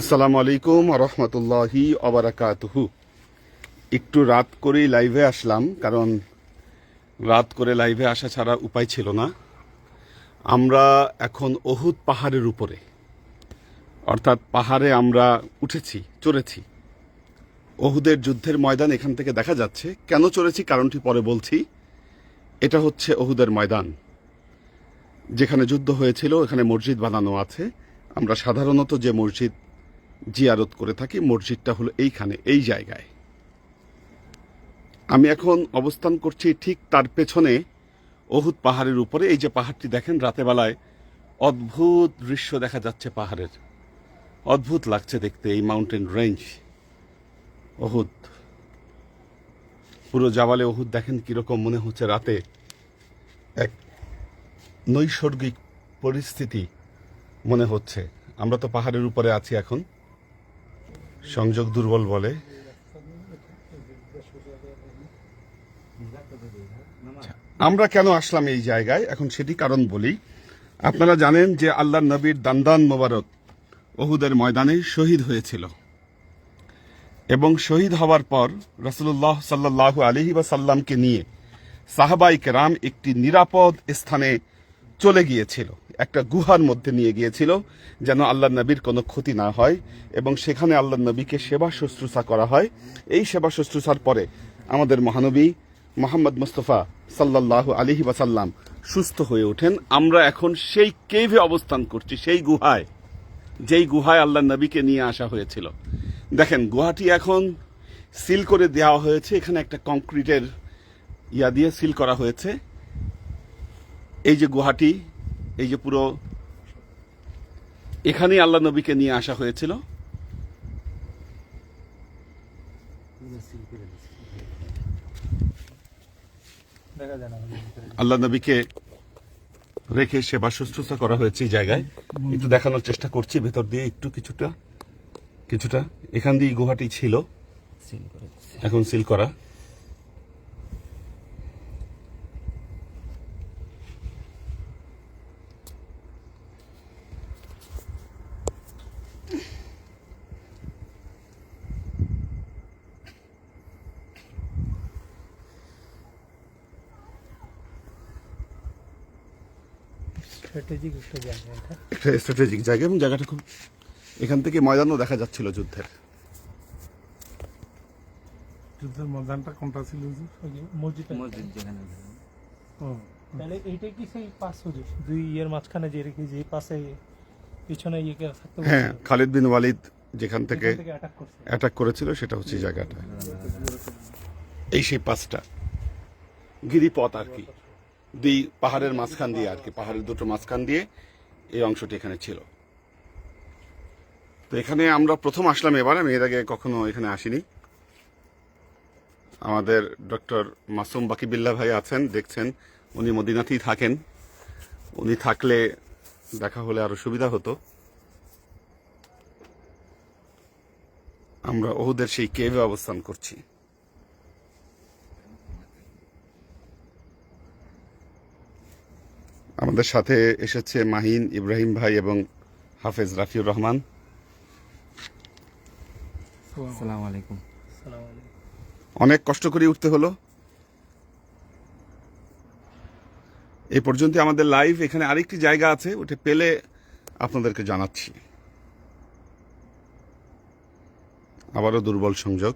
আসসালামু আলাইকুম রহমতুল্লাহি অবরাকাতুহু একটু রাত করেই লাইভে আসলাম, কারণ রাত করে লাইভে আসা ছাড়া উপায় ছিল না। আমরা এখন অহুদ পাহাড়ের উপরে, অর্থাৎ পাহাড়ে আমরা উঠেছি, চড়েছি। অহুদের যুদ্ধের ময়দান এখান থেকে দেখা যাচ্ছে। কেন চড়েছি কারণটি পরে বলছি। এটা হচ্ছে অহুদের ময়দান, যেখানে যুদ্ধ হয়েছিল এখানে মসজিদ বানানো আছে। আমরা সাধারণত যে মসজিদ জিয়ারত করে থাকি, মসজিদটা হলো এইখানে, এই জায়গায়। আমি এখন অবস্থান করছি ঠিক তার পেছনে অহুত পাহাড়ের উপরে। এই যে পাহাড়টি দেখেন, রাতেবেলায় অদ্ভুত দৃশ্য দেখা যাচ্ছে পাহাড়ের। অদ্ভুত লাগছে দেখতে এই মাউন্টেন রেঞ্জ অহুত পুরো জাবালে অহুদ দেখেন কীরকম মনে হচ্ছে রাতে। এক নৈসর্গিক পরিস্থিতি। মনে হচ্ছে। আমরা তো পাহাড়ের উপরে আছি এখন। সংযোগ দুর্বল বলে। আমরা কেন আসলাম এই জায়গায়? এখন সেটি কারণ বলি। আপনারা জানেন যে আল্লাহ নবীর দান্দান মোবারক ওহুদের ময়দানে শহীদ হয়েছিল। এবং শহীদ হওয়ার পর রসুল্লাহ সাল্লাহ আলহি বা সাল্লামকে নিয়ে সাহাবাই কেরাম একটি নিরাপদ স্থানে চলে গিয়েছিল। একটা গুহার মধ্যে নিয়ে গিয়েছিল যেন আল্লাহ নবীর কোনো ক্ষতি না হয় এবং সেখানে আল্লাহ নবীকে সেবা শুশ্রূষা করা হয়। এই সেবা শুশ্রূষার পরে আমাদের মহানবী মোহাম্মদ মুস্তফা সাল্লাহ আলিহি ওয়াসাল্লাম সুস্থ হয়ে ওঠেন। আমরা এখন সেই কেভে অবস্থান করছি, সেই গুহায়, যেই গুহায় আল্লাহ নবীকে নিয়ে আসা হয়েছিল। দেখেন, গুহাটি এখন সিল করে দেওয়া হয়েছে। এখানে একটা কংক্রিটের ইয়া দিয়ে সিল করা হয়েছে। এই যে গুহাটি এই যে পুরো এখানেই আল্লাহ নবীকে নিয়ে আসা হয়েছিল। আল্লাহ নবীকে রেখে সেবা শুশ্রূষা করা হয়েছে এই জায়গায়। একটু দেখানোর চেষ্টা করছি ভেতর দিয়ে একটু কিছুটা কিছুটা। এখান দিয়ে গুহাটি ছিল। এখন সিল করা। স্ট্র্যাটেজিক একটা জায়গা এটা। একটা স্ট্র্যাটেজিক জায়গা এবং জায়গাটা খুব এখান থেকে ময়দানও দেখা যাচ্ছিল যুদ্ধের। যুদ্ধের ময়দানটা কোনটা ছিল? মসজিদ মসজিদ যেখানে ও, তাহলে এইটা কি সেই পাঁচ হুজুর দুই ইয়ের মাঝখানে যে রেখে যে পাশে পিছনে ইয়েকে থাকতে হ্যাঁ খালিদ বিন ওয়ালিদ যেখান থেকে অ্যাটাক করছে। করেছিল সেটা হচ্ছে জায়গাটা। এই সেই পাঁচটা গিরিপথ আর কি। দুই পাহাড়ের মাঝখান দিয়ে আর কি, পাহাড়ের দুটো মাঝখান দিয়ে এই অংশটি এখানে ছিল। তো এখানে আমরা প্রথম আসলাম এবার, আমি এর আগে কখনো এখানে আসিনি। আমাদের ডক্টর মাসুম বাকিবিল্লা ভাই আছেন, দেখছেন, উনি মদিনাতেই থাকেন। উনি থাকলে দেখা হলে আরও সুবিধা হতো। আমরা ওহুদের সেই কেভে অবস্থান করছি। আমাদের সাথে এসেছে মাহিন ইব্রাহিম ভাই এবং হাফেজ রাফিউর রহমান। আলাইকুম। অনেক কষ্ট করে উঠতে হলো। এই পর্যন্ত আমাদের লাইভ এখানে আরেকটি জায়গা আছে ওটা পেলে আপনাদেরকে জানাচ্ছি। আবারও দুর্বল সংযোগ।